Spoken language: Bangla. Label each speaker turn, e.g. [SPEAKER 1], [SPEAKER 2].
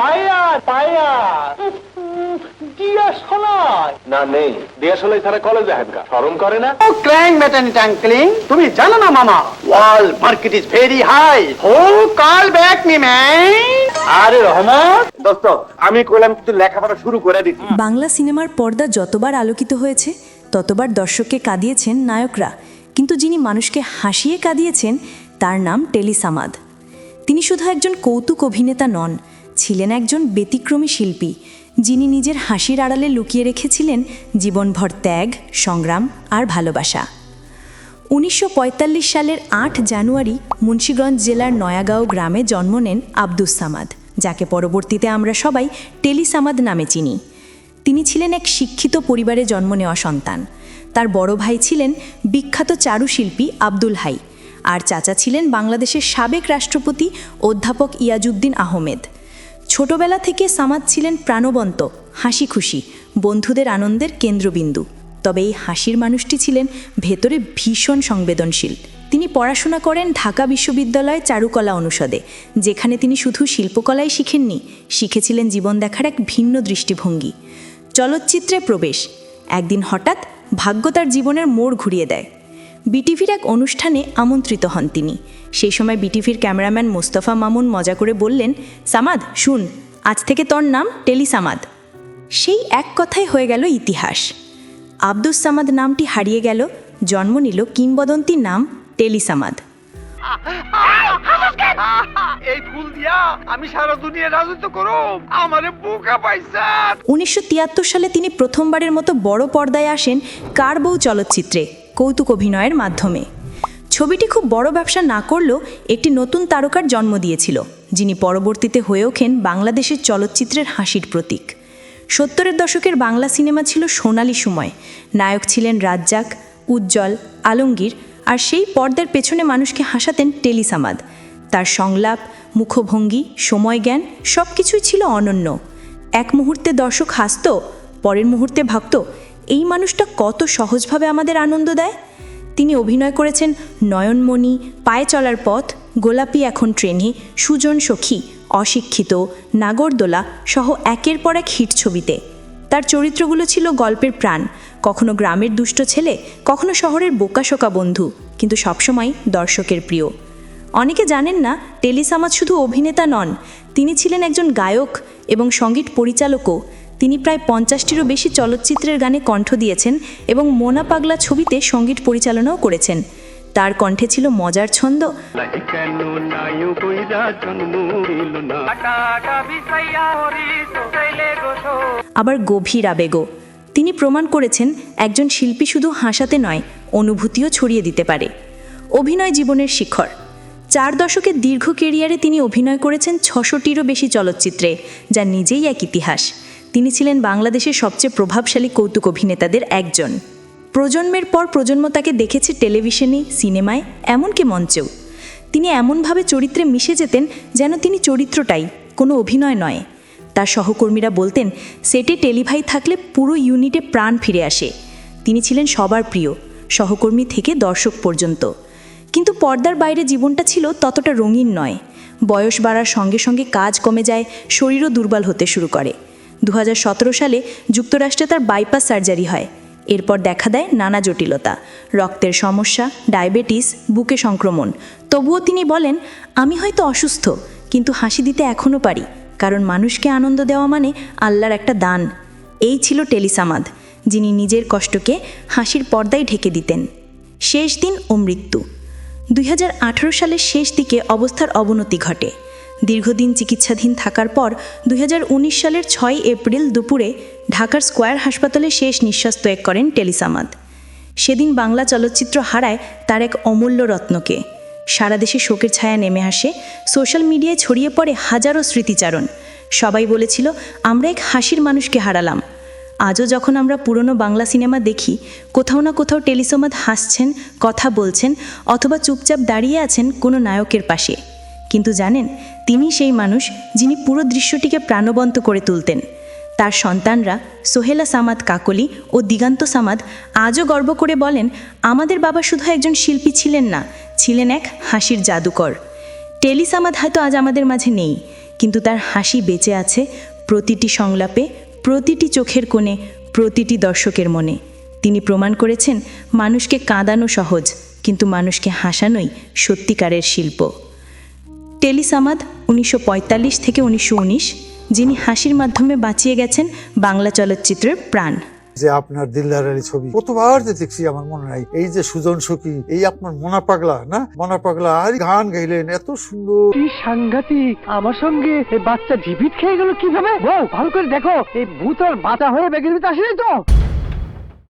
[SPEAKER 1] পায়া পায়া দিয়া শোনায়
[SPEAKER 2] না নেই। ডিএসএলআই ছাড়া কলেজে হেনকা শরম করে না?
[SPEAKER 1] ও ক্র্যাং মেটানিট আঙ্কলিং তুমি জানো না মামা? World market is very high. হো কল ব্যাক মি ম্যান। আরে রহমত
[SPEAKER 2] দোস্ত আমি কইলাম কিন্তু লেখাপড়া শুরু করে দিচ্ছি।
[SPEAKER 3] বাংলা সিনেমার পর্দা যতবার আলোকিত হয়েছে ততবার দর্শককে কাঁদিয়েছেন নায়করা। কিন্তু যিনি মানুষকে হাসিয়ে কাঁদিয়েছেন তার নাম টেলিসামাদ। তিনি শুধু একজন কৌতুক অভিনেতা নন ছিলেন একজন ব্যতিক্রমী শিল্পী, যিনি নিজের হাসির আড়ালে লুকিয়ে রেখেছিলেন জীবনভর ত্যাগ, সংগ্রাম আর ভালোবাসা। উনিশশো পঁয়তাল্লিশ সালের আট জানুয়ারি মুন্সীগঞ্জ জেলার নয়াগাঁও গ্রামে জন্ম নেন আব্দুস সামাদ, যাকে পরবর্তীতে আমরা সবাই টেলি সামাদ নামে চিনি। তিনি ছিলেন এক শিক্ষিত পরিবারে জন্ম নেওয়া সন্তান। তার বড় ভাই ছিলেন বিখ্যাত চারুশিল্পী আব্দুল হাই, আর চাচা ছিলেন বাংলাদেশের সাবেক রাষ্ট্রপতি অধ্যাপক ইয়াজউদ্দিন আহমেদ। ছোটবেলা থেকে সামাদ ছিলেন প্রাণবন্ত হাসি খুশি বন্ধুদের আনন্দের কেন্দ্রবিন্দু। তবে এই হাসির মানুষটি ছিলেন ভেতরে ভীষণ সংবেদনশীল। তিনি পড়াশোনা করেন ঢাকা বিশ্ববিদ্যালয় চারুকলা অনুষদে, যেখানে তিনি শুধু শিল্পকলাই শিখেননি, শিখেছিলেন জীবন দেখার এক ভিন্ন দৃষ্টিভঙ্গি। চলচ্চিত্রে প্রবেশ, একদিন হঠাৎ ভাগ্য তার জীবনের মোড় ঘুরিয়ে দেয়। বিটিভির এক অনুষ্ঠানে আমন্ত্রিত হন তিনি। সেই সময় বিটিভির ক্যামেরাম্যান মোস্তফা মামুন মজা করে বললেন সামাদ শুন আজ থেকে তোর নাম টেলি সামাদ। সেই এক কথাই হয়ে গেল ইতিহাস। আব্দুস সামাদ নামটি হারিয়ে গেল জন্ম নিল কিংবদন্তির নাম টেলি সামাদ।
[SPEAKER 1] এই ফুল দিয়া আমি সারা দুনিয়া রাজত্ব আমারে বোকা
[SPEAKER 3] উনিশশো সালে তিনি প্রথমবারের মতো বড় পর্দায় আসেন কার বউ চলচ্চিত্রে? কৌতুক অভিনয়ের মাধ্যমে। ছবিটি খুব বড় ব্যবসা না করলেও একটি নতুন তারকার জন্ম দিয়েছিল, যিনি পরবর্তীতে হয়ে ওঠেন বাংলাদেশের চলচ্চিত্রের হাসির প্রতীক। সত্তরের দশকের বাংলা সিনেমা ছিল সোনালি সময়। নায়ক ছিলেন রাজ্জাক, উজ্জ্বল, আলমগীর আর সেই পর্দার পেছনে মানুষকে হাসাতেন টেলিসামাদ তার সংলাপ, মুখভঙ্গি, সময়জ্ঞান সব কিছুই ছিল অনন্য। এক মুহূর্তে দর্শক হাসত, পরের মুহূর্তে ভাবত এই মানুষটা কত সহজভাবে আমাদের আনন্দ দেয়? তিনি অভিনয় করেছেন নয়নমণি, পায়ে চলার পথ, গোলাপি এখন ট্রেনে, সুজন সখী, অশিক্ষিত, নাগরদোলা সহ একের পর এক হিট ছবিতে। তার চরিত্রগুলো ছিল গল্পের প্রাণ, কখনো গ্রামের দুষ্ট ছেলে, কখনো শহরের বোকাশোকা বন্ধু, কিন্তু সবসময় দর্শকের প্রিয়। অনেকে জানেন না টেলিসামাজ শুধু অভিনেতা নন, তিনি ছিলেন একজন গায়ক এবং সংগীত পরিচালকও। তিনি প্রায় পঞ্চাশটিরও বেশি চলচ্চিত্রের গানে কণ্ঠ দিয়েছেন এবং মোনা পাগলা ছবিতে সংগীত পরিচালনাও করেছেন। তার কণ্ঠে ছিল মজার ছন্দ। আবার গভীর আবেগও। তিনি প্রমাণ করেছেন একজন শিল্পী শুধু হাসাতে নয় অনুভূতিও ছড়িয়ে দিতে পারে। অভিনয় জীবনের শিখর। চার দশকের দীর্ঘ কেরিয়ারে তিনি অভিনয় করেছেন ছশোটিরও বেশি চলচ্চিত্রে যা নিজেই এক ইতিহাস। তিনি ছিলেন বাংলাদেশের সবচেয়ে প্রভাবশালী কৌতুক অভিনেতাদের একজন। প্রজন্মের পর প্রজন্ম তাকে দেখেছে টেলিভিশনে, সিনেমায়, এমনকি মঞ্চেও। তিনি এমনভাবে চরিত্রে মিশে যেতেন যেন তিনি চরিত্রটাই, কোনো অভিনয় নয়। তার সহকর্মীরা বলতেন, সেটে টেলিভাই থাকলে পুরো ইউনিটে প্রাণ ফিরে আসে। তিনি ছিলেন সবার প্রিয়, সহকর্মী থেকে দর্শক পর্যন্ত। কিন্তু পর্দার বাইরে জীবনটা ছিল ততটা রঙিন নয়। বয়স বাড়ার সঙ্গে সঙ্গে কাজ কমে যায়, শরীরও দুর্বল হতে শুরু করে। দু হাজার সতেরো সালে যুক্তরাষ্ট্রে তার বাইপাস সার্জারি হয়। এরপর দেখা দেয় নানা জটিলতা। রক্তের সমস্যা, ডায়াবেটিস, বুকে সংক্রমণ। তবুও তিনি বলেন, আমি হয়তো অসুস্থ, কিন্তু হাসি দিতে এখনও পারি, কারণ মানুষকে আনন্দ দেওয়া মানে আল্লাহর একটা দান। এই ছিল টেলিসামাদ, যিনি নিজের কষ্টকে হাসির পর্দায় ঢেকে দিতেন। শেষ দিন ও মৃত্যু। দুই হাজার আঠেরো সালের শেষ দিকে অবস্থার অবনতি ঘটে। দীর্ঘদিন চিকিৎসাধীন থাকার পর দুই হাজার উনিশ সালের ছয় এপ্রিল দুপুরে ঢাকার স্কোয়ার হাসপাতালে শেষ নিঃশ্বাস ত্যাগ করেন টেলিসামাদ। সেদিন বাংলা চলচ্চিত্র হারায় তার এক অমূল্য রত্নকে। সারা দেশে শোকের ছায়া নেমে আসে, সোশ্যাল মিডিয়ায় ছড়িয়ে পড়ে হাজারো স্মৃতিচারণ। সবাই বলেছিল, আমরা এক হাসির মানুষকে হারালাম। আজও যখন আমরা পুরনো বাংলা সিনেমা দেখি, কোথাও না কোথাও টেলিসমাদ হাসছেন, কথা বলছেন, অথবা চুপচাপ দাঁড়িয়ে আছেন কোনো নায়কের পাশে। কিন্তু জানেন তিনি সেই মানুষ যিনি পুরো দৃশ্যটিকে প্রাণবন্ত করে তুলতেন। তার সন্তানরা সোহেলা সামাদ কাকলি ও দিগান্ত সামাদ আজও গর্ব করে বলেন, আমাদের বাবা শুধু একজন শিল্পী ছিলেন না, ছিলেন এক হাসির জাদুকর। টেলি সামাদ হয়তো আজ আমাদের মাঝে নেই, কিন্তু তার হাসি বেঁচে আছে প্রতিটি সংলাপে, প্রতিটি চোখের কোণে, প্রতিটি দর্শকের মনে। তিনি প্রমাণ করেছেন, মানুষকে কাঁদানো সহজ, কিন্তু মানুষকে হাসানোই সত্যিকারের শিল্প। টেলিসামাদ উনিশশো পঁয়তাল্লিশ থেকে উনিশশো উনিশ যিনি হাসির মাধ্যমে বাঁচিয়ে গেছেন বাংলা চলচ্চিত্রের প্রাণ।
[SPEAKER 4] যে আপনার দিলদার আলী ছবি। কতবার যে দেখছি আমার মনে নাই। এই যে সুজন সখী এই আপনার মোনা পাগলা না? মোনা পাগলা আর গান গাইলেন এত সুন্দর।
[SPEAKER 5] কি সাংঘাতিক! আমার সঙ্গে এই বাচ্চা জীবিত খেয়ে গেল কীভাবে? বউ ভালো করে দেখো এই ভূত আর বাঁচা হয়ে বেগের ভিতরে আসেনি তো?